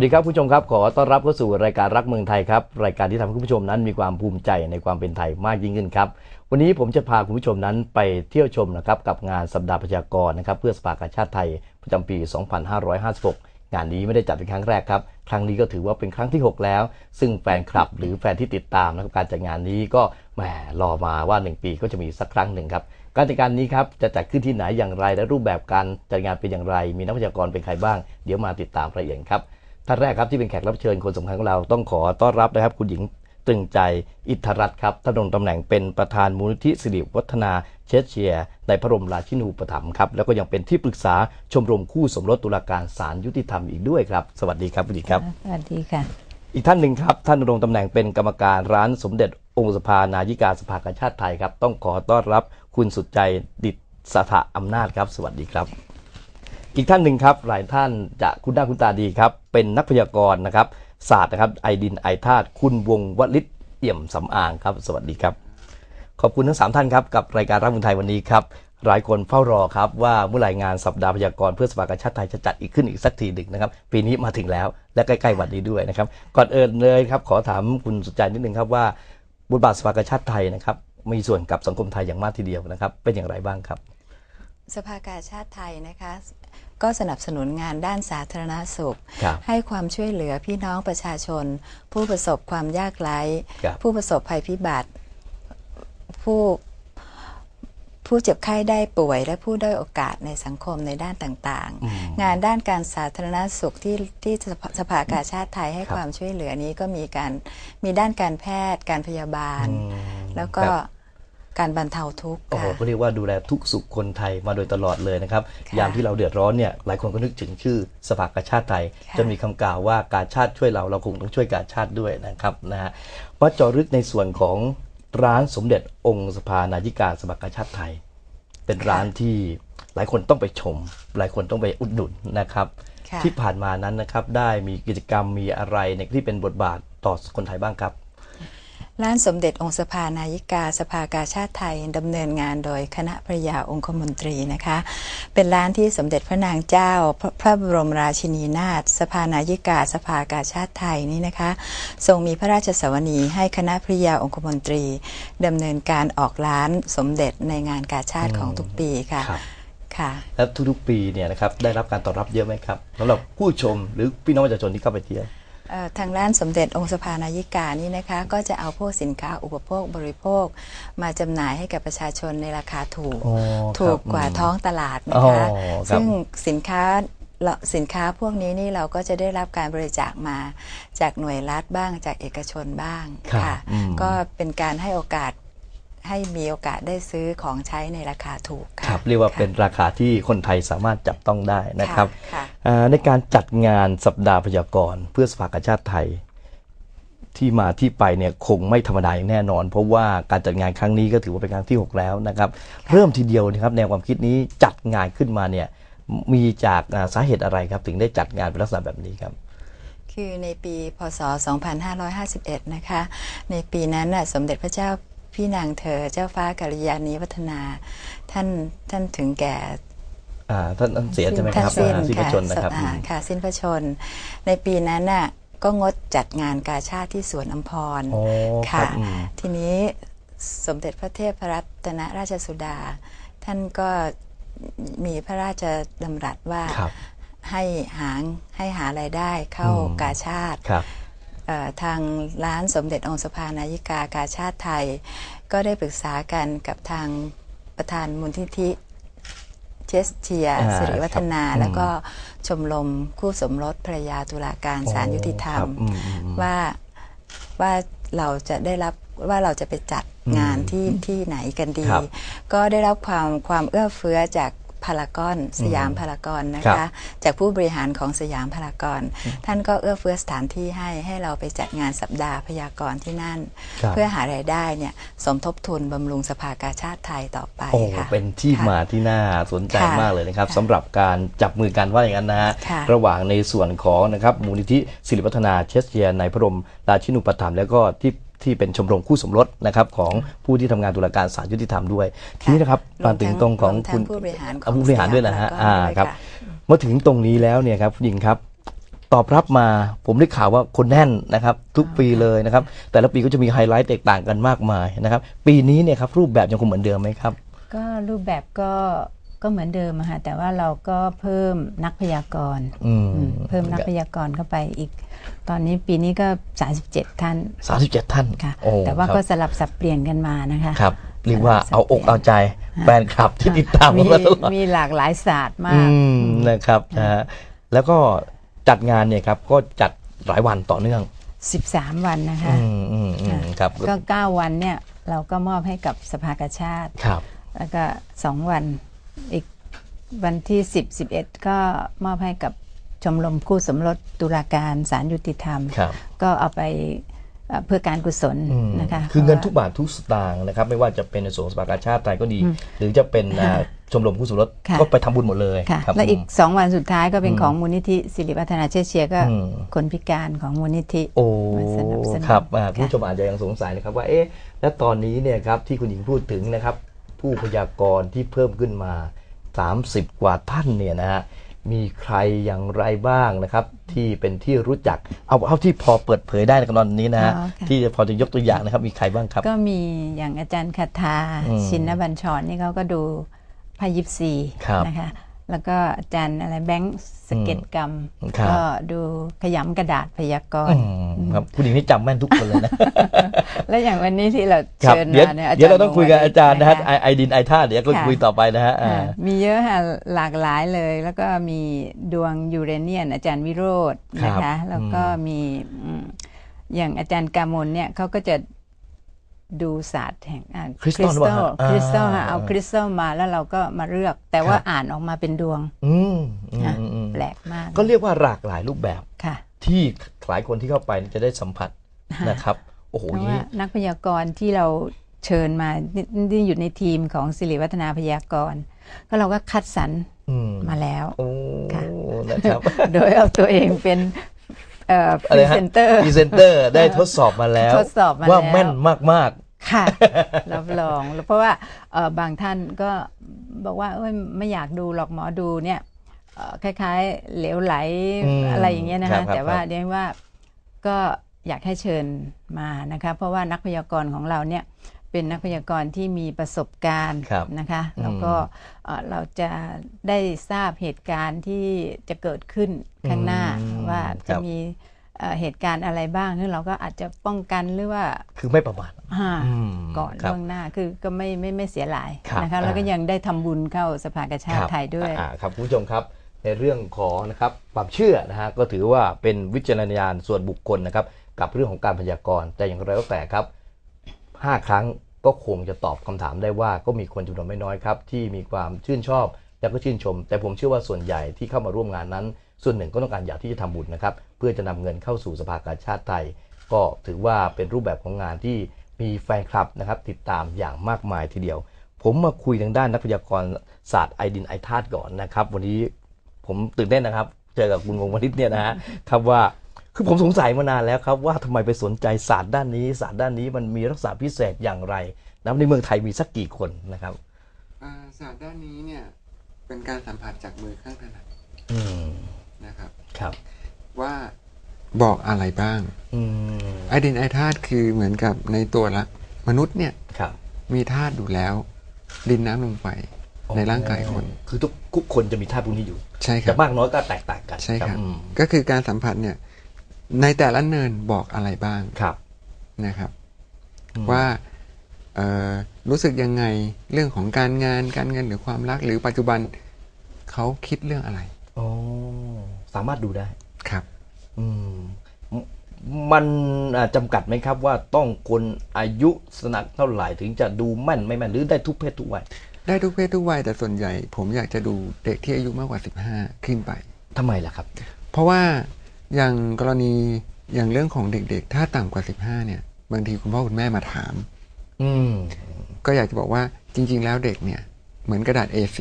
วัสดีครับผู้ชมครับ ขอต้อนรับเข้าสู่รายการรักเมืองไทยครับ รายการที่ทำให้คุณผู้ชมนั้นมีความภูมิใจในความเป็นไทยมากยิ่งขึ้นครับ วันนี้ผมจะพาคุณผู้ชมนั้นไปเที่ยวชมนะครับกับงานสัปดาห์ประชากรนะครับเพื่อสภากาชาติไทยประจำปี 2556 งานนี้ไม่ได้จัดเป็นครั้งแรกครับครั้งนี้ก็ถือว่าเป็นครั้งที่ 6 แล้ว ซึ่งแฟนคลับหรือแฟนที่ติดตามนะครับการจัดงานนี้ก็แหมรอมาว่า 1 ปีก็จะมีสักครั้งหนึ่งครับการจัดการนี้ครับจะจัดขึ้นที่ไหนอย่างไรและรูปแบบการจัดงานเป็นอย่างไร มีนักวิชากรเป็นใครบ้าง เดี๋ยวมาติดตามรายละเอียดครับ ท่านแรกครับที่เป็นแขกรับเชิญคนสำคัญของเราต้องขอต้อนรับนะครับ คุณหญิงตรึงใจอิทธรัตน์ครับท่านดำรงตำแหน่งเป็นประธานมูลนิธิสิริวัฒนาเชสเชียร์ในพระบรมราชินูปถัมภ์ครับ แล้วก็ยังเป็นที่ปรึกษาชมรมคู่สมรสตุลาการศาลยุติธรรมอีกด้วยครับ สวัสดีครับคุณหญิงครับสวัสดีค่ะ อีกท่านหนึ่งครับ ท่านดำรงตำแหน่งเป็นกรรมการร้านสมเด็จองค์สภานายิกาสภากาชาติไทยครับ ต้องขอต้อนรับคุณสุดใจดิษสถาอำนาจครับ สวัสดีครับ อีกท่านหนึ่งครับหลายท่านจะคุ้นหน้าคุ้นตาดีครับ เป็นนักพยากรณ์นะครับศาสตร์นะครับไอดินไอธาตุคุณวงวลิตเอี่ยมสำอางครับ สวัสดีครับ ขอบคุณทั้งสามท่านครับ กับรายการรักเมืองไทยวันนี้ครับ หลายคนเฝ้ารอครับ ว่าเมื่อไหร่งานสัปดาห์พยากรณ์เพื่อสภากาชาติไทยจะจัดอีกขึ้นอีกสักทีหนึ่งนะครับ ปีนี้มาถึงแล้วและใกล้ๆวันนี้ด้วยนะครับ ก่อนเอินเลยครับขอถามคุณสุใจนิดนึงครับว่าบทบาทสภากาชาติไทยนะครับมีส่วนกับสังคมไทยอย่างมากทีเดียวนะครับ เป็นอย่างไรบ้างครับ สภากาชาติไทยนะคะ ก็สนับสนุนงานด้านสาธารณสุขครับให้ความช่วยเหลือพี่น้องประชาชน ผู้ประสบความยากไร้ครับผู้ประสบภัยพิบัติ ผู้ผู้เจ็บไข้ได้ป่วย และผู้ด้อยโอกาสในสังคมในด้านต่างอืมๆงานด้านการสาธารณสุขที่ที่สภาสภากาชาติไทยให้ครับความช่วยเหลือนี้ก็มีการมีด้านการแพทย์ การพยาบาลอืมแล้วก็ครับ การบรรเทาทุกข์โอ้โหค่ะก็เรียกว่าดูแลทุกสุขคนไทยมาโดยตลอดเลยนะครับค่ะยามที่เราเดือดร้อนเนี่ยหลายคนก็นึกถึงชื่อสภากาชาติไทยค่ะจะมีคำกล่าวว่าการชาติช่วยเราเราคงต้องช่วยการชาติด้วยนะครับนะฮะมาเจาะลึกในส่วนของร้านสมเด็จองค์สภานายิกาสภากาชาติไทย เป็นร้านที่หลายคนต้องไปชม หลายคนต้องไปอุดหนุนนะครับค่ะที่ผ่านมานั้นนะครับได้มีกิจกรรมมีอะไรในที่เป็นบทบาทต่อคนไทยบ้างครับ ร้านสมเด็จองค์สภานายิกาสภากาชาติไทยดำเนินงานโดยคณะภรรยาองคมนตรีนะคะ เป็นร้านที่สมเด็จพระนางเจ้าพระพระบรมราชินีนาถสภานายิกาสภากาชาติไทยนี่นะคะ ทรงมีพระราชสวนีให้คณะภรรยาองคมนตรีดำเนินการออกร้านสมเด็จในงานกาชาติของทุกปีค่ะครับค่ะแล้วทุกๆปีเนี่ยนะครับได้รับการตอบรับเยอะไหมครับสำหรับผู้ชมหรือพี่น้องประชาชนที่เข้าไปเที่ยวเอ่อ ทางด้านสมเด็จองค์สภานายิกานี่นะคะ ก็จะเอาพวกสินค้าอุปโภคบริโภค มาจำหน่ายให้กับประชาชนในราคาถูกอ๋อถูกกว่าครับท้องตลาดนะคะอ๋อครับซึ่งสินค้าเราสินค้าพวกนี้นี่เราก็จะได้รับการบริจาคมาจากหน่วยรัฐบ้างจากเอกชนบ้างครับค่ะอืมก็เป็นการให้โอกาสให้มีโอกาสได้ซื้อของใช้ในราคาถูกคค่ะรับ เรียกว่าเป็นราคาที่คนไทยสามารถจับต้องได้นะครับค่ะอ่า ในการจัดงานสัปดาห์พยากรณ์เพื่อสภากาชาติไทย ที่มาที่ไปเนี่ยคงไม่ธรรมดาอย่างแน่นอน เพราะว่าการจัดงานครั้งนี้ก็ถือว่าเป็นครั้งที่ 6 แล้วนะครับ เริ่มทีเดียวนะครับแนวความคิดนี้จัดงานขึ้นมาเนี่ยมีจากสาเหตุอะไรครับถึงได้จัดงานเป็นลักษณะแบบนี้ครับคือในปีพศ 2551 นะคะ ในปีนั้นน่ะสมเด็จพระเจ้าพี่นางเธอเจ้าฟ้ากัลยาณีวัฒนา ท่านท่านถึงแก่ ท่านท่านเสียใช่ไหมครับท่านสิ้นอ่าสิ้นพระชนม์นะครับอ่าค่ะสิ้นพระชนม์ในปีนั้นน่ะก็งดจัดงานกาชาติที่สวนอัมพรอ๋อครัค่ะบอืมทีนี้สมเด็จพระเทพรัตนราชสุดา ท่านก็มีพระราชดำรัสว่าครับให้หาให้หารายได้เข้าอืมกาชาติครับเอ่อทางร้านสมเด็จองค์สภานายิกากาชาติไทย ก็ได้ปรึกษากันกับทางประธานมูลทิธิ เชสเชียร์อ่าสิริวัฒนา ครับแล้วก็ชมรมคู่สมรสภรรยาตุลาการศาลยุติธรรม ครับอืมอืมอืมว่าว่าเราจะได้รับว่าเราจะไปจัดงานอืมที่ที่ไหนกันดี ครับก็ได้รับความความเอื้อเฟื้อจาก พารากอนสยามพารากอนนะครัคะบจากผู้บริหารของสยามพารากอนท่านก็เอื้อเฟื้อสถานที่ให้ให้เราไปจัดงานสัปดาห์พยากรณ์ที่นั่นครับเพื่อหารายได้เนี่ยสมทบทุนบำรุงสภากาชาติไทยต่อไปโอ้ค่ะเป็นที่ค่ะมาที่น่าสนใจค่ะมากเลยนะครับค่ะสำหรับการจับมือกันว่าอย่างนั้นนะฮะค่ะระหว่างในส่วนของนะครับมูลนิธิศิริวัฒนาเชสเชียร์ในพระบรมราชินูปถัมภ์แล้วก็ที่ ที่เป็นชมรมคู่สมรสนะครับของผู้ที่ทำงานตุลาการศาลยุติธรรมด้วย ทีนี้นะครับรวมาทั้ถึงตรงของวมทั้คุณผู้บริหารขเอาองผู้บริหารด้วยนะฮะสยามพารากอนอ่าด้วยครับค่ะมาถึงตรงนี้แล้วเนี่ยครับคุณหญิงครับตอบรับมาผมได้ข่าวว่าคนแน่นนะครับ ทุกปีเลยนะครับ แต่ละปีก็จะมีไฮไลท์แตกต่างกันมากมายนะครับ ปีนี้เนี่ยครับรูปแบบยังคงเหมือนเดิมไหมครับ ก็รูปแบบก็ ก็เหมือนเดิมอะค่ะแต่ว่าเราก็เพิ่มนักพยากรณ์อืมอืมเพิ่มนักพยากรณ์เข้าไปอีก ตอนนี้ปีนี้ก็ 37 ท่านสามสิบเจ็ดท่านค่ะโอ้แต่ว่าครับก็สลับสับเปลี่ยนกันมานะคะครับเรียกว่าสลับสับเอาอกปลี่ยนเอาใจแฟนคลับที่ติดตามมีมาตลอดมีหลากหลายศาสตร์มาอืกมนะครับนะฮะแล้วก็จัดงานเนี่ยครับก็จัดหลายวันต่อเนื่อง 13 วันนะคะอืมอืมอืมครับก็ 9 วันเนี่ยเราก็มอบให้กับสภากาชาติครับ แล้วก็ 2 วัน อีกวันที่10 11ก็มอบให้กับชมรมคู่สมรสตุลาการศาลยุติธรรม ครับ ก็เอาไปเอ่อเพื่อการกุศลอืมนะคะคือเงินพทุราะกบาททุกสตางค์นะครับ ไม่ว่าจะเป็นในส่วนของสภากาชาติไทยก็ดี หรือจะเป็นอ่าชมรมผู้สมรสค่ะ ก็ไปทำบุญหมดเลยค่ะ ครับและอีก2วันสุดท้ายก็เป็นอืมของมูลนิธิสิริวัฒนาเชษเชียร์ก็อืม คนพิการของมูลนิธิ โอ้มาสนับสนุนครับอ่าค่ะ ผู้ชมอาจจะยังสงสัยนะครับว่าเอ๊ะแล้วตอนนี้เนี่ยครับที่คุณหญิงพูดถึงนะครับ ผู้พยากรณ์ที่เพิ่มขึ้นมา 30 กว่าท่านเนี่ยนะฮะมีใครอย่างไรบ้างนะครับ ที่เป็นที่รู้จักเอาเอาที่พอเปิดเผยได้ในตอนนี้นะฮะอ๋อค่ะ ที่พอจะยกตัวอย่างนะครับมีใครบ้างครับ ก็มีอย่างอาจารย์คาทาอืมชินบัญชรนี่เขาก็ดูพายิปซีครับ นะคะ แล้วก็อาจารย์อะไรแบงค์สเก็ตกรรม ครับ ก็ดูขยำกระดาษพยากรอืณ์ มครับคุณหญิงนี่จำแม่นทุกคนเลยนะ และอย่างวันนี้ที่เราครับเชิญเดี๋ยวมาเนี่ยเดี๋ยวเราต้องคุยกับอาจารย์นะฮะคไอไอดินไอท่าเดี๋ยวก็ค่ะคุยต่อไปนะฮะอ่า อ่ามีเยอะค่ะหลากหลายเลย แล้วก็มีดวงยูเรเนียน อาจารย์วิโรจน์นะครัคะบแล้วก็มีอืมอย่างอาจารย์กามลเนี่ยเขาก็จะ ดูศาสตร์แห่งอ่าคริสตัลหรือเปล่าฮะคริสตัลค่ะอ่าเอาคริสตัลมาแล้วเราก็มาเลือก แต่ว่าครับอ่านออกมาเป็นดวงอืมอืมนะอืมอืมแปลกมาก ก็เรียกว่าหลากหลายรูปแบบค่ะ ที่หลายคนที่เข้าไปจะได้สัมผัสนะครับโอ้โหเพราะนี่ว่านักพยากรณ์ที่เราเชิญมานี่นี่อยู่ในทีมของสิริวัฒนาพยากรณ์ก็เราก็คัดสรรอืมมาแล้วโอ้ค่ะนะครับโดยเอาตัวเองเป็น เอ่อพอะไรรีฮะเซนเตอร์พรีเซนเตอร์ได้ทดสอบมาแล้ว ทดสอบมาว่าแล้วแม่นมาก ค่ะ รับรองเพราะว่าเอ่อบางท่านก็บอกว่าเอ้ยไม่อยากดูหรอกหมอดูเนี่ยเอ่อคล้ายๆ เหลวไหลอืมอะไรอย่างเงี้ยนะครัคะบครับแต่ว่าครับ เรียกว่าก็อยากให้เชิญมานะคะเพราะว่านักพยากรณ์ของเราเนี่ยเป็นนักพยากรณ์ที่มีประสบการณ์ครับนะคะอืมแล้วก็เอ่อเราจะได้ทราบเหตุการณ์ที่จะเกิดขึ้นข้างหน้า อืม ว่าครัจะบมีเอ่อเหตุการณ์อะไรบ้างซึ่งเราก็อาจจะป้องกันหรือว่าๆคือไม่ประมาทอ่าอืมก่อนครับล่วงหน้าคือก็ไม่ไม่ไม่เสียหลายครับนะคะแล้วก็อ่ายัยังได้ทำบุญเข้าสภากาชาติไทยด้วยอ่าครับคุณผู้ชมครับในเรื่องของนะครับความเชื่อนะฮะก็ถือว่าเป็นวิจารณญาณส่วนบุคคลนะครับกับเรื่องของการพยากรณ์แต่อย่างไรก็แต่ครับ 5 ครั้งก็คงจะตอบคำถามได้ว่าก็มีคนจำนวนไม่น้อยครับที่มีความชื่นชอบแล้วก็ชื่นชม แต่ผมเชื่อว่าส่วนใหญ่ที่เข้ามาร่วมงานนั้น ส่วนหนึ่งก็ต้องการอยากที่จะทำบุญนะครับ เพื่อจะนำเงินเข้าสู่สภากาชาติไทย ก็ถือว่าเป็นรูปแบบของงานที่มีแฟนคลับนะครับติดตามอย่างมากมายทีเดียว ผมมาคุยทางด้านนักพยากรณ์ศาสตร์ไอดินไอธาตุก่อนนะครับ วันนี้ผมตื่นเต้นนะครับ เจอกับคุณวงวณิชเนี่ยนะฮะครับว่าคือผมสงสัยมานานแล้วครับว่าทำไมไปสนใจศาสตร์ด้านนี้ ศาสตร์ด้านนี้มันมีลักษณะพิเศษอย่างไรนะในเมืองไทยมีสักกี่คนนะครับอ่าศาสตร์ด้านนี้เนี่ยเป็นการสัมผัสจากมือข้างถนัดอืม นะครับครับ ว่าบอกอะไรบ้างอืมไอดินไอธาตุคือเหมือนกับในตัวละ มนุษย์เนี่ยครับมีธาตุอยู่แล้ว ดินน้ำลมไฟในร่างกายคน คือทุกทุกคนจะมีธาตุพวกนี้อยู่ใช่ครัแต่บมากน้อยก็แตกต่างกันใช่ครับอืมก็คือการสัมผัสเนี่ย ในแต่ละเนินบอกอะไรบ้างครับนะครับอืมว่าเอ่อรู้สึกยังไงเรื่องของการงานการเงินหรือความรักหรือปัจจุบันเขาคิดเรื่องอะไรอ๋อ สามารถดูได้ครับ อืมมมันอ่าจำกัดไหมครับว่าต้องคนอายุสนักเท่าไหร่ถึงจะดูแม่นไม่แม่นหรือได้ทุกเพศทุกวัยได้ทุกเพศทุกวัยแต่ส่วนใหญ่ ผมอยากจะดูเด็กที่อายุมากกว่า 15 ขึ้นไปทำไมล่ะครับ เพราะว่าอย่างกรณีอย่างเรื่องของเด็กๆ ถ้าต่ำกว่า 15 เนี่ย บางทีคุณพ่อคุณแม่มาถาม อืมก็อยากจะบอกว่าจริง ๆ แล้วเด็กเนี่ย เหมือนกระดาษ A4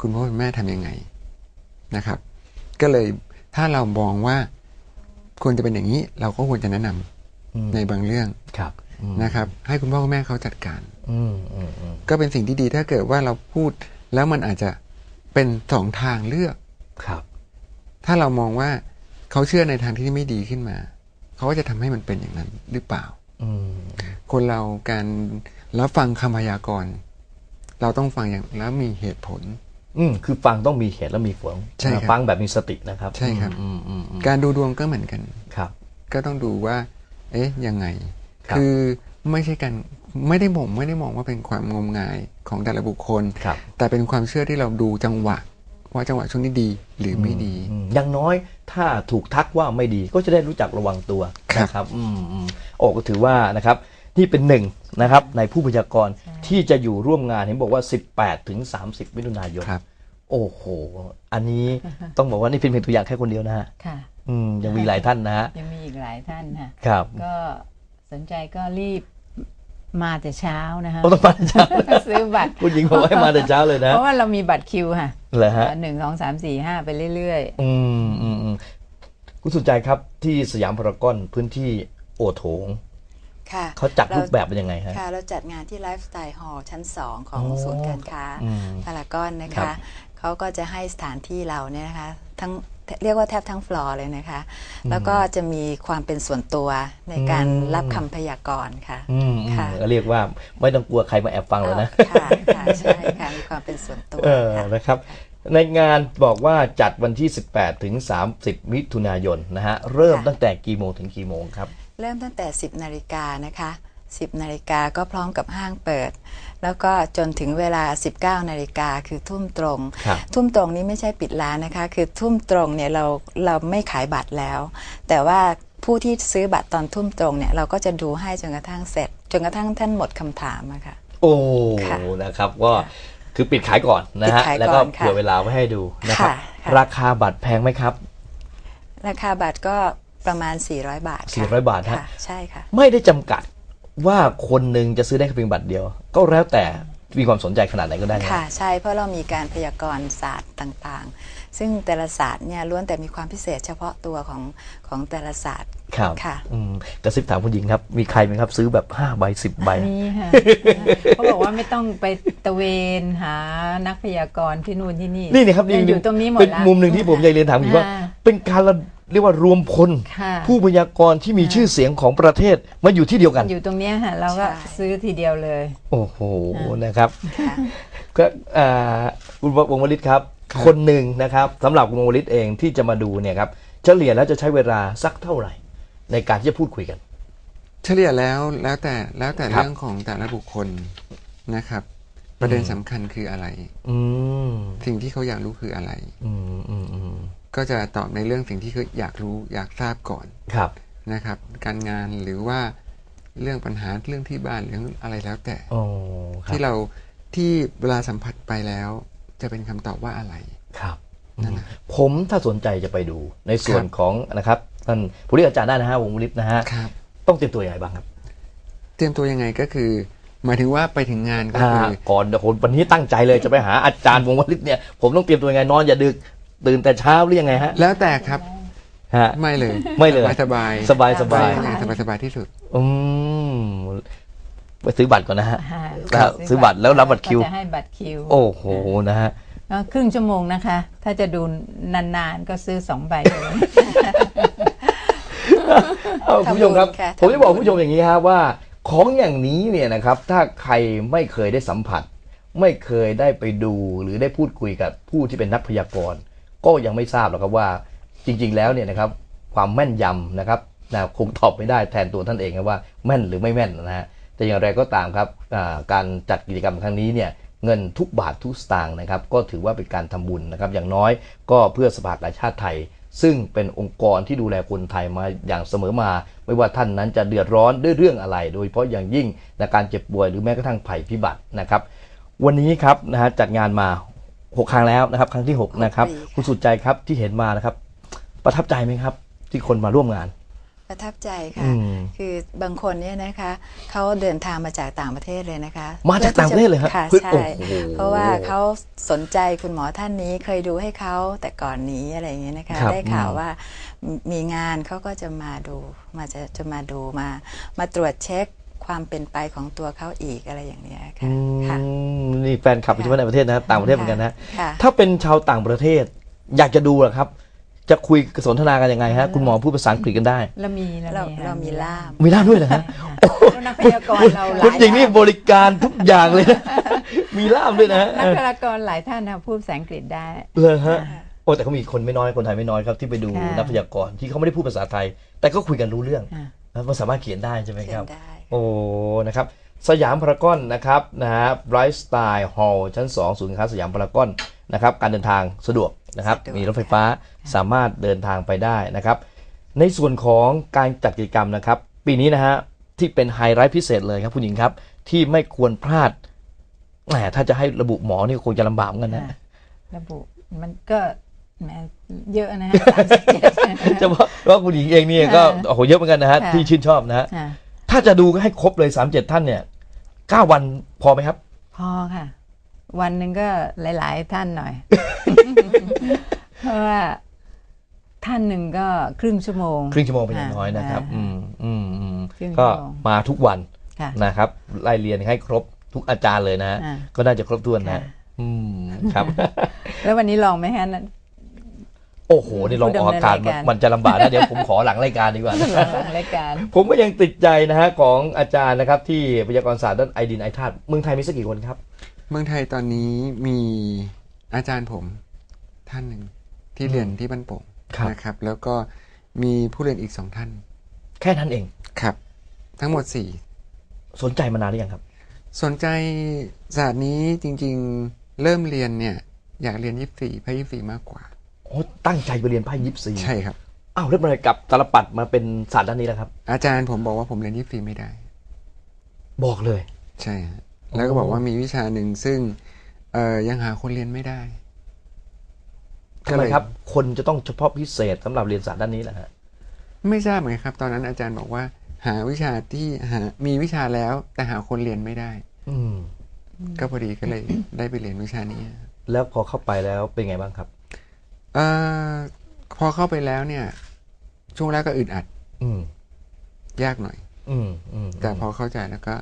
คุณพ่อคุณแม่ทำยังไงนะครับ ก็เลยถ้าเรามองว่าควรจะเป็นอย่างนี้ เราก็ควรจะแนะนำอืมในบางเรื่องครับอืมนะครับ ให้คุณพ่อคุณแม่เขาจัดการอืมอืมอืมก็เป็นสิ่งที่ดีถ้าเกิดว่าเราพูดแล้วมันอาจจะเป็นสองทางเลือกครับ ถ้าเรามองว่าเขาเชื่อในทางที่ไม่ดีขึ้นมา เขาก็จะทำให้มันเป็นอย่างนั้นหรือเปล่าอืมคนเราการรับฟังคำพยากรณ์ เราต้องฟังอย่างแล้วมีเหตุผล อืมคือฟังต้องมีเหตุและมีผลใช่ครับฟังแบบมีสตินะครับ ใช่ครับอืมอืมอืมการดูดวงก็เหมือนกันครับ ก็ต้องดูว่า เอ๊ะยังไงครับคือไม่ใช่การไม่ได้มองไม่ได้มองว่าเป็นความงมงายของแต่ละบุคคลครับแต่เป็นความเชื่อที่เราดูจังหวะ ว่าจังหวะช่วงนี้ดีหรือไม่ดีอืมอย่างน้อยถ้าถูกทักว่าไม่ดีก็จะได้รู้จักระวังตัวครับนะครับอืมอืมโอ้ก็ถือว่านะครับ นี่เป็นหนึ่งนะครับในผู้พยากรณ์ที่จะอยู่ร่วมงานเห็นบอกว่า 18 ถึง 30 มิถุนายนครับ โอ้โห อันนี้ต้องบอกว่านี่เป็นเพียงตัวอย่างแค่คนเดียวนะฮะค่ะอืมยังมีหลายท่านนะฮะยังมีอีกหลายท่านค่ะครับ ก็สนใจก็รีบมาแต่เช้านะคะต้องมาแต่เช้าซื้อบัตรคุณหญิงบอกให้มาแต่เช้าเลยนะเพราะว่าเรามีบัตรคิวค่ะเหรอฮะหนึ่งสองสามสี่ห้าไปเรื่อยอืมอืมอืมคุณสุดใจครับที่สยามพารากอนพื้นที่โอโถงค่ะ เขาจัดรูปเแบบเป็นยังไงฮะค่ะเราจัดงานที่ไลฟ์สไตล์ฮอลล์ชั้น 2 ของอ๋อศูนย์การค้าอืมพารากอนนะครัคะบเขาก็จะให้สถานที่เราเนี่ยนะคะทั้งเรียกว่าแทบทั้งฟลอร์เลยนะคะ แล้วก็จะมีความเป็นส่วนตัวในการอืมรับคำพยากรณ์ค่ะอืมอืมค่ะก็เรียกว่าไม่ต้องกลัวใครมาแอบฟังเลยนะ ค่ะค่ะใช่ค่ะ มีความเป็นส่วนตัวเออค่ะนะครับในงานบอกว่าจัดวันที่ 18 ถึง 30 มิถุนายนนะฮะ เริ่มค่ะตั้งแต่กี่โมงถึงกี่โมงครับ เริ่มตั้งแต่ 10นาฬิกานะคะ 10นาฬิกาก็พร้อมกับห้างเปิด แล้วก็จนถึงเวลา 19นาฬิกาคือทุ่มตรง ครับทุ่มตรงนี้ไม่ใช่ปิดร้านนะคะ คือทุ่มตรงเนี่ยเราเราไม่ขายบัตรแล้ว แต่ว่าผู้ที่ซื้อบัตรตอนทุ่มตรงเนี่ยเราก็จะดูให้จนกระทั่งเสร็จ จนกระทั่งท่านหมดคำถามอะค่ะ โอ้ค่ะนะครับก็คือปิดขายก่อนนะฮะปิดขายก่อนแล้วก็ค่ะเผื่อเวลาไว้ให้ดูนะครับค่ะค่ะ ราคาบัตรแพงไหมครับ ราคาบัตรก็ ประมาณ 400 บาทค่ะ400 บาทฮะ ค่ะใช่ค่ะ ไม่ได้จำกัดว่าคนหนึ่งจะซื้อได้เพียงบัตรเดียว ก็แล้วแต่มีความสนใจขนาดไหนก็ได้นะ ค่ะใช่เพราะเรามีการพยากรณ์ศาสตร์ต่างๆ ซึ่งแต่ละศาสตร์เนี่ยล้วนแต่มีความพิเศษเฉพาะตัวของของแต่ละศาสตร์ ครับค่ะ อืมกระซิบถามคุณหญิงครับ มีใครไหมครับ ซื้อแบบ5ใบ10ใบๆนี่ค่ะ เขาบอกว่าไม่ต้องไปตะเวนหานักพยากรณ์ที่นู่นที่นี่นี่นะครับยังอยู่ตรงนี้หมดเป็นแล้วมุมหนึ่งที่ผมอยากเรียนถามคุณหญิงว่า อ่า เป็นการระ เรียกว่ารวมพลค่ะ ผู้พยากรณ์ที่มีชื่อเสียงของประเทศมาอยู่ที่เดียวกัน อยู่ตรงเนี้ยค่ะเราก็ใช่ ซื้อทีเดียวเลย โอ้โหนะครับค่ะก็อ่าคุณวงวลิตครับครับ คนหนึ่งนะครับสำหรับคุณวงวลิตเองที่จะมาดูเนี่ยครับเฉลี่ยแล้วจะใช้เวลาสักเท่าไหร่ ในการที่จะพูดคุยกัน เฉลี่ยแล้วแล้วแต่แล้วแต่ครับ เรื่องของแต่ละบุคคลนะครับ ประเด็นสำคัญคืออะไร อืมสิ่งที่เขาอยากรู้คืออะไร อืมอืมอืม ก็จะตอบในเรื่องสิ่งที่เขาอยากรู้อยากทราบก่อนครับนะครับ การงานหรือว่าเรื่องปัญหาเรื่องที่บ้านเรื่องอะไรแล้วแต่โอ้ครับที่เราที่เวลาสัมผัสไปแล้ว จะเป็นคำตอบว่าอะไรครับนั่นแหละผมถ้าสนใจจะไปดูในส่วนครับของนะครับท่านผู้เรียกอาจารย์ได้นะฮะวงวลิตนะฮะครับต้องเตรียมตัวยังไงบ้างครับ เตรียมตัวยังไงก็คือ หมายถึงว่าไปถึงงานก็อ่าคือก่อนเดี๋ยวผมวันนี้ตั้งใจเลยจะไปหาอาจารย์วงวลิตเนี่ยผมต้องเตรียมตัวยังไงนอนอย่าดึก ตื่นแต่เช้าหรือยังไงฮะแล้วแต่ครับฮะ ไม่เลยไม่เลย สบายสบายสบายไปอย่างสบายสบายที่สุด อืมไปซื้อบัตรก่อนนะฮะ ค่ะครับซื้อบัตรแล้วรับบัตรคิว ก็จะให้บัตรคิวโอ้โหนะฮะ ก็ครึ่งชั่วโมงนะคะ ถ้าจะดูนานๆก็ซื้อสองใบเลย เอาคุณผู้ชมครับ ทำบุญค่ะผมจะบอกทำบุญคุณผู้ชมอย่างนี้ครับว่าของอย่างนี้เนี่ยนะครับ ถ้าใครไม่เคยได้สัมผัส ไม่เคยได้ไปดูหรือได้พูดคุยกับผู้ที่เป็นนักพยากรณ์ ก็ยังไม่ทราบหรอกครับว่าจริงๆแล้วเนี่ยนะครับความแม่นยำนะครับนะคงตอบไม่ได้แทนตัวท่านเองครับว่าแม่นหรือไม่แม่นนะฮะแต่อย่างไรก็ตามครับการจัดกิจกรรมครั้งนี้เนี่ยเงินทุกบาททุกสตางค์นะครับก็ถือว่าเป็นการทำบุญนะครับอย่างน้อยก็เพื่อสภากาชาติไทย ซึ่งเป็นองค์กรที่ดูแลคนไทยมาอย่างเสมอมา ไม่ว่าท่านนั้นจะเดือดร้อนด้วยเรื่องอะไร โดยเฉพาะอย่างยิ่งในการเจ็บป่วยหรือแม้กระทั่งภัยพิบัตินะครับวันนี้ครับนะฮะจัดงานมา หกครั้งแล้วนะครับ ครั้งที่หกนะครับหกปีค่ะคุณสุดใจครับที่เห็นมานะครับ ประทับใจไหมครับ ที่คนมาร่วมงาน ประทับใจอืค่ะมคือบางคนเนี่ยนะคะเขาเดินทางมาจากต่างประเทศเลยนะคะ มาจากต่างประเทศเลยครับค่ะเฮ้ยใช่โอ้โหเพราะว่าเขาสนใจคุณหมอท่านนี้เคยดูให้เขาแต่ก่อนนี้อะไรอย่างเงี้ยนะคะครับได้ข่าวอืมว่ามีงานเขาก็จะมาดูมาจะจะมาดูมา มาตรวจเช็ค ความเป็นไปของตัวเขาอีกอะไรอย่างเนี้ยค่ะค่ะอืมนี่แฟนคลับค่ะเฉพาะในประเทศนะครับต่างประเทศเหมือนกันนะค่ะถ้าเป็นชาวต่างประเทศ อยากจะดูเหรอครับ จะคุยสนทนากันยังไงฮะ คุณหมอพูดภาษาอังกฤษกันได้เรามีเราค่ะเรามีล่ามมีล่ามด้วยเหรอฮะแล้วนักพยากรณ์เราหลายคุณหญิงนี่บริการทุกอย่างเลยนะมีล่ามด้วยนะฮะนักพยากรณ์หลายท่านนะพูดภาษาอังกฤษได้เลยฮะโอ้แต่เขามีคนไม่น้อยคนไทยไม่น้อยครับที่ไปดูค่ะนักพยากรณ์ที่เขาไม่ได้พูดภาษาไทย แต่ก็คุยกันรู้เรื่องอะแล้วก็สามารถเขียนได้ใช่ไหมเขีคยรับนได้ โอ้นะครับสยามพารากอนนะครับนะฮะไบรท์สไตล์ฮอลล์ชั้น 2 ศูนย์การค้าสยามพารากอนนะครับการเดินทางสะดวกนะครับสะดวกมีรถไฟฟ้าสามารถเดินทางไปได้นะครับ ในส่วนของการจัดกิจกรรมนะครับ ปีนี้นะฮะที่เป็นไฮไลท์พิเศษเลยครับคุณหญิงครับ ที่ไม่ควรพลาดแหมถ้าจะให้ระบุหมอนี่คงจะลำบากเหมือนกันนะอะระบุมันก็แหมเยอะนะฮะสามสิบเจ็ดเฉพาะว่าคุณหญิงเองนี่ก็ค่ะโอ้โหเยอะเหมือนกันนะฮะค่ะที่ชื่นชอบนะฮะอะ ถ้าจะดูให้ครบเลย3 7ท่านเนี่ย9วันพอไหมครับ พอค่ะ วันหนึ่งก็หลาย ๆ ท่านหน่อย เพราะว่าท่านหนึ่งก็ครึ่งชั่วโมง ครึ่งชั่วโมงเป็นอย่างน้อยนะครับอ่าอืมอืมอืมครึ่งชั่ก็วโมง มาทุกวันค่ะ นะครับไล่เรียนให้ครบทุกอาจารย์เลยนะฮะอ่าก็น่าจะครบถ้วนนะค่ะ อืมครับ แล้ววันนี้ลองไหมฮะนั่น โอ้โห นี่ลองออกอากาศผู้ดำเนินรายการมันจะลำบากนะเดี๋ยวผมขอหลังรายการดีกว่าลองรายการ ผมก็ยังติดใจนะฮะของอาจารย์นะครับ ที่พยากรศาสตร์ด้านไอดินไอธาตุเมืองไทยมีสักกี่คนครับ เมืองไทยตอนนี้มีอาจารย์ผมท่านหนึ่งที่เรียนที่บ้านโป่งครับนะครับ แล้วก็มีผู้เรียนอีกสองท่าน แค่นั้นเองครับ ทั้งหมดสี่สนใจมานานหรือยังครับ สนใจศาสตร์นี้จริง ๆ เริ่มเรียนเนี่ย อยากเรียนยี่สี่พระยี่สี่มากกว่า โอ้ตั้งใจไปเรียนไพ่ยิปซีใช่ครับอ้าวเรื่องอะไรกลับตาลปัดมาเป็นศาสตร์ด้านนี้แล้วครับ อาจารย์ผมบอกว่าผมเรียนยี่สี่ไม่ได้ บอกเลย ใช่ฮะแล้วก็บอกว่ามีวิชาหนึ่งซึ่งเอ่อยังหาคนเรียนไม่ได้ทำไมครับ คนจะต้องเฉพาะพิเศษสำหรับเรียนศาสตร์ด้านนี้แหละฮะไม่ทราบเหมือนกันครับ ตอนนั้นอาจารย์บอกว่า หาวิชาที่หามีวิชาแล้ว แต่หาคนเรียนไม่ได้ อืมก็พอดีก็เลยได้ไปเรียนวิชานี้ แล้วพอเข้าไปแล้วเป็นไงบ้างครับ เอ่อพอเข้าไปแล้วเนี่ย ช่วงแรกก็อึดอัด อืม ยากหน่อย อืมอืมแต่พอเข้าใจแล้วก็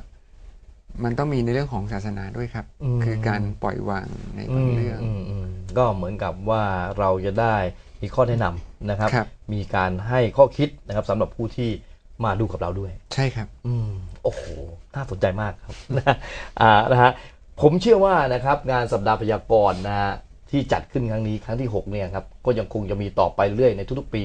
มันต้องมีในเรื่องของศาสนาด้วยครับอืมคือการปล่อยวางในอืบางมเรื่องอืมอืมก็เหมือนกับว่าเราจะได้มีข้อแนะนำนะครับครับมีการให้ข้อคิดนะครับสำหรับผู้ที่มาดูกับเราด้วย ใช่ครับ อืมโอ้โหน่าสนใจมากครับนะอ่านะฮะผมเชื่อว่านะครับงานสัปดาห์พยากรณ์นะฮะ ที่จัดขึ้นครั้งนี้ครั้งที่6เนี่ยครับก็ยังคงจะมีต่อไปเรื่อยในทุกๆปี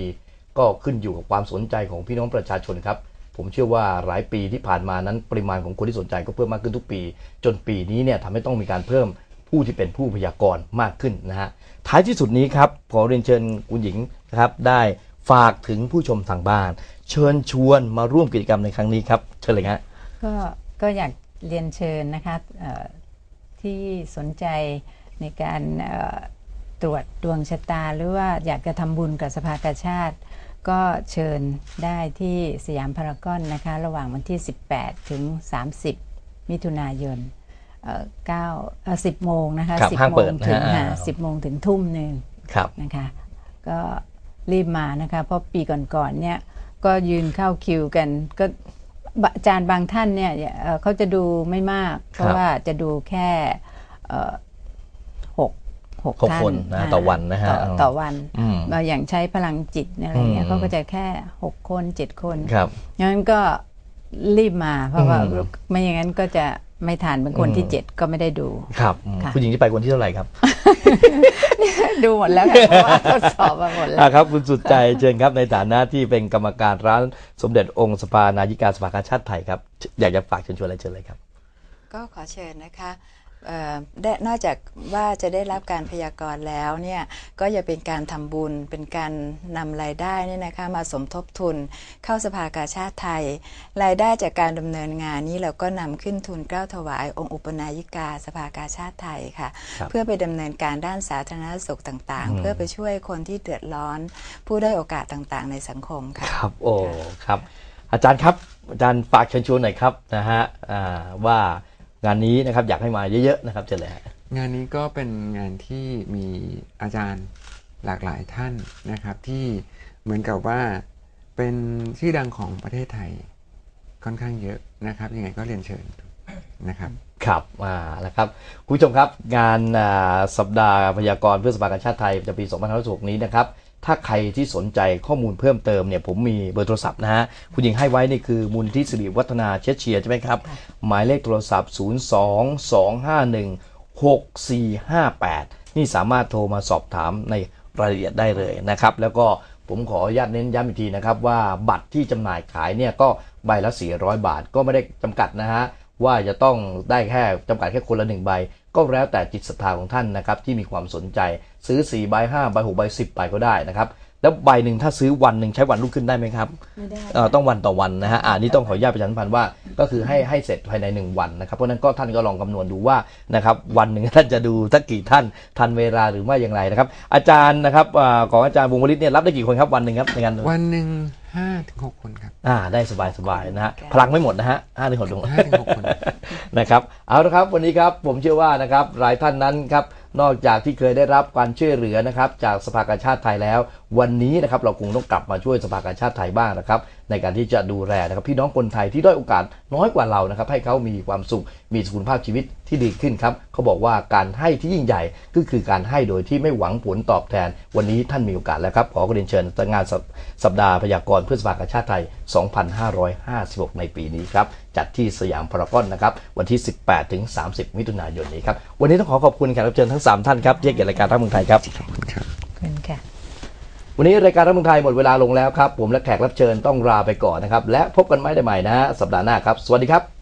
ก็ขึ้นอยู่กับความสนใจของพี่น้องประชาชนครับผมเชื่อว่าหลายปีที่ผ่านมานั้นปริมาณของคนที่สนใจก็เพิ่มมากขึ้นทุกปี จนปีนี้เนี่ยทำให้ต้องมีการเพิ่มผู้ที่เป็นผู้พยากรณ์มากขึ้นนะฮะท้ายที่สุดนี้ครับขอเรียนเชิญคุณหญิงนะครับได้ฝากถึงผู้ชมทางบ้าน เชิญชวนมาร่วมกิจกรรมในครั้งนี้ครับเชิญเลยฮะก็ก็อยากเรียนเชิญนะคะที่สนใจ ในการเอ่อตรวจดวงชะตา หรือว่าอยากจะทำบุญกับสภากาชาติ ก็เชิญได้ที่สยามพารากอนนะคะ ระหว่างวันที่ 18 ถึง 30 มิถุนายนเอ่อ9เอ่อ10โมงนะคะครับ10ห้างโมเปิดงนะถึงฮะค่ะอ่า10โมงถึงทุ่มหนึ่งครับนะคะ ก็รีบมานะคะ เพราะปีก่อนๆเนี่ยก็ยืนเข้าคิวกัน ก็บอาจารย์บางท่านเนี่ยเอ่อเขาจะดูไม่มาก เพราะว่าจะดูแค่ 6 6 ท่าคนนะต่อวันนะฮะต่ต่อวันอืาอย่างใช้พลังจิตอะไรเงี้ยเขาก็จะแค่ 6 คน 7 คนครับ งั้นก็รีบมาเพราะว่าไม่อย่างนั้นก็จะไม่ทานเป็นคนที่ 7 ก็ไม่ได้ดู ครับคุณหญิงที่ไปคนที่เท่าไหร่ครับดูหมดแล้วทดสอบมาหมดแล้วครับ คุณสุดใจเชิญครับในฐานะที่เป็นกรรมการร้านสมเด็จองค์สภานายิกาสภากาชาติไทยครับ อยากจะฝากเชิญชวนอะไรเชิญเลยครับ ก็ขอเชิญนะคะ ได้นอกจากว่าจะได้รับการพยากรณ์แล้วเนี่ยก็จะเป็นการทำบุญเป็นการนำรายได้เนี่ยนะคะมาสมทบทุนเข้าสภากาชาติไทย รายได้จากการดำเนินงานนี้เราก็นำขึ้นทุนเกล้าถวายองค์อุปนายิกาสภากาชาติไทยค่ะครับเพื่อไปดำเนินการด้านสาธารณสุขต่างอืมๆเพื่อไปช่วยคนที่เดือดร้อน ผู้ได้อยโอกาสต่างๆ ในสังคมค่ะครับโอ้ครับ อาจารย์ครับอาจารย์ฝากเชิญชวนหน่อยครับนะฮะอ่าว่า งานนี้นะครับอยากให้มาเยอะๆนะครับเชิญเลยฮะงานนี้ก็เป็นงานที่มีอาจารย์หลากหลายท่านนะครับ ที่เหมือนกับว่าเป็นชื่อดังของประเทศไทยค่อนข้างเยอะนะครับ ยังไงก็เรียนเชิญนะครับครับมาแล้วครับคุณผู้ชมครับ งานอ่าสัปดาห์พยากรณ์เพื่อสภากาชาติไทยประจำปี 2566นี้นะครับ ถ้าใครที่สนใจข้อมูลเพิ่มเติมเนี่ยผมมีเบอร์โทรศัพท์นะฮะคุณหญิงให้ไว้นี่คือมูลที่สิริวัฒนาเชเชียใช่ไหมครับ หมายเลขโทรศัพท์ 0 2 2 5 1 6 4 5 8 นี่สามารถโทรมาสอบถามในรายละเอียดได้เลยนะครับ แล้วก็ผมขออนุญาตเน้นย้ำอีกทีนะครับ ว่าบัตรที่จำหน่ายขายเนี่ยก็ใบละ 400 บาทก็ไม่ได้จำกัดนะฮะว่าจะต้องได้แค่จำกัดแค่คนละหนึ่งใบ ก็แล้วแต่จิตศรัทธาของท่านนะครับที่มีความสนใจซื้อ4ใบ5ใบ6ใบ10ใบก็ได้นะครับแล้วใบหนึ่งถ้าซื้อวันหนึ่งใช้วันรุ่งขึ้นได้ไหมครับไม่ได้เอ่อต้องวันต่อวันนะฮะอ่านี่ต้องขออนุญาตประชาสัมพันธ์ว่าก็คือให้ให้เสร็จภายใน 1 วันนะครับเพราะฉะนั้นก็ท่านก็ลองคำนวณดูว่านะครับวันหนึ่งท่านจะดูสักกี่ท่านทันเวลาหรือไม่อย่างไรนะครับ อาจารย์นะครับอ่าของอาจารย์วงวลิตเนี่ยรับได้กี่คนครับวันหนึ่งครับในงานวันหนึ่ง ห้าถึงหกคนครับ อ่าได้สบายสบายๆนะฮะพลังไม่หมดนะฮะห้าถึงหกดวงห้าถึงหกคนนะครับเอาละครับวันนี้ครับผมเชื่อว่านะครับหลายท่านนั้นครับนอกจากที่เคยได้รับการช่วยเหลือนะครับจากสภากาชาติไทยแล้ว วันนี้นะครับเราคงต้องกลับมาช่วยสภากาชาติไทยบ้างนะครับ ในการที่จะดูแลนะครับพี่น้องคนไทยที่ด้อยโอกาสน้อยกว่าเรานะครับให้เขามีความสุขมีสุขภาพชีวิตที่ดีขึ้นครับเขาบอกว่าการให้ที่ยิ่งใหญ่ก็คือการให้โดยที่ไม่หวังผลตอบแทน วันนี้ท่านมีโอกาสแล้วครับขอเรียนเชิญงานสัปสัปดาห์พยากรณ์เพื่อสภากาชาติไทย 2556 ในปีนี้ครับจัดที่สยามพารากอนนะครับวันที่ 18 ถึง 30 มิถุนายนนี้ครับวันนี้ต้องขอขอบคุณแขกรับเชิญทั้ง 3 ท่านครับที่ให้เกียรติรายการทั้งเมืองไทยครับขอบคุณครับขอบคุณค่ะ วันนี้รายการทั้งเมืองไทยหมดเวลาลงแล้วครับ ผมและแขกรับเชิญต้องลาไปก่อนนะครับ และพบกันไม่ได้ใหม่นะฮะสัปดาห์หน้าครับ สวัสดีครับ